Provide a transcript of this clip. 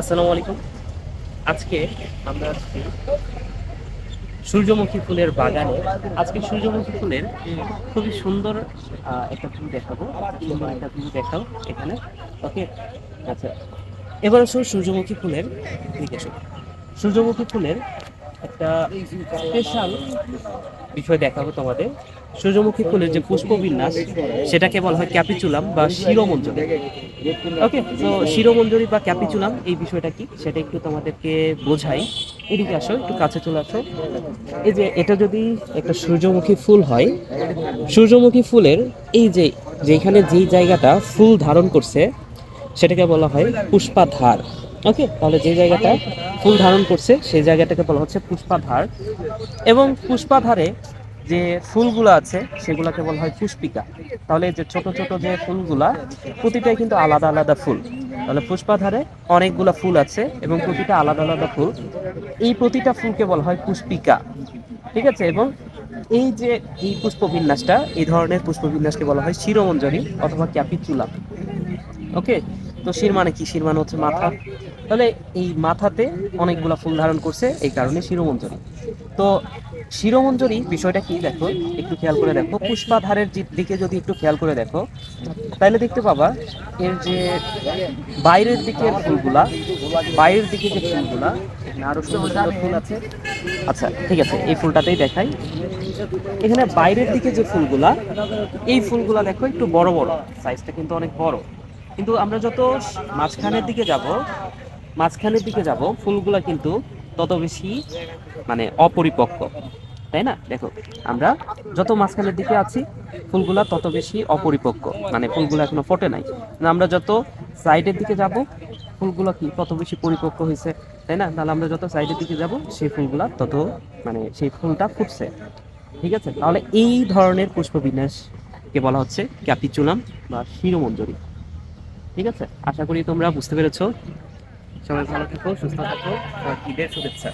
আসসালামু আলাইকুম। আজকে আমরা আজকে সূর্যমুখী ফুলের বাগানে। আজকে সূর্যমুখী ফুলের খুবই সুন্দর একটা ভিউ দেখাবো। সুন্দর একটা ভিউ দেখাও এখানে। ওকে আচ্ছা। এবার আসুন সূর্যমুখী ফুলের দিকে সূর্যমুখী ফুলের একটা স্পেশাল বিষয় দেখাবো তোমাদের। সূর্যমুখী ফুলের যে পুষ্পবিন্যাস সেটাকে বলা হয় ক্যাপিচুলাম বা শিরোমঞ্জরি। ওকে তো শিরোমঞ্জরি বা ক্যাপিচুলাম, এই বিষয়টা কি? সেটা একটু তোমাদেরকে বোঝাই। এদিকে আসো, একটু কাছে চলে আসো। এই যে এটা যদি একটা সূর্যমুখী ফুল হয়, সূর্যমুখী ফুলের এই যে যেখানে যেই জায়গাটা ফুল ধারণ করছে, সেটাকে বলা হয় পুষ্পাধার। ওকে তাহলে যে জায়গাটা ফুল ধারণ করছে, সেই জায়গাটাকে বলা হচ্ছে পুষ্পাধার এবং পুষ্পাধারে যে ফুলগুলো আছে, সেগুলোকে বলা হয় পুষ্পিকা। তাহলে যে ছোট ছোট যে ফুলগুলা, প্রতিটাই কিন্তু আলাদা আলাদা ফুল। তাহলে পুষ্পাধারে অনেকগুলা ফুল আছে এবং প্রতিটা আলাদা আলাদা ফুল। এই প্রতিটা ফুলকে বলা হয় পুষ্পিকা। ঠিক আছে? এবং এই যে এই পুষ্পবিন্যাসটা, এই ধরনের পুষ্পবিন্যাসকে বলা হয় শিরোমঞ্জরি অথবা ক্যাপিচুলা ওকে তো শির মানে কি? শির মানে হচ্ছে মাথা। তাহলে এই মাথাতে অনেকগুলা ফুল ধারণ করছে, এই কারণে শিরোমঞ্জরি। তো শিরোমঞ্জরি বিষয়টা কি দেখো? একটু খেয়াল করে দেখো। পুষ্পাধারের দিকে যদি একটু খেয়াল করে দেখো তাহলে দেখতে পাবা, এর যে বাইরের দিকের ফুলগুলা, বাইরের দিকে যে ফুলগুলা আরও সুন্দর ফুল আছে। আচ্ছা ঠিক আছে, এই ফুলটাতেই দেখাই। এখানে বাইরের দিকে যে ফুলগুলা, এই ফুলগুলা দেখো একটু বড় বড় সাইজটা কিন্তু অনেক বড়। কিন্তু আমরা যত মাঝখানের দিকে যাব, মাঝখানের দিকে যাব, ফুলগুলা কিন্তু তত বেশি মানে অপরিপক্ক, তাই না? দেখো, আমরা যত মাঝখানের দিকে আছি, ফুলগুলা তত বেশি অপরিপক্ক মানে ফুলগুলো এখনও ফোটে নাই। আমরা যত সাইডের দিকে যাব, ফুলগুলো কি তত বেশি পরিপক্ক হয়েছে, তাই না? তাহলে আমরা যত সাইডের দিকে যাব, সেই ফুলগুলা তত মানে সেই ফুলটা ফুটছে। ঠিক আছে? তাহলে এই ধরনের পুষ্পবিন্যাসকে বলা হচ্ছে ক্যাপিচুলাম বা শিরোমঞ্জরি। ঠিক আছে? আশা করি তোমরা বুঝতে পেরেছ। সবাই ভালো থাকো সুস্থ থাকো ঈদের শুভেচ্ছা।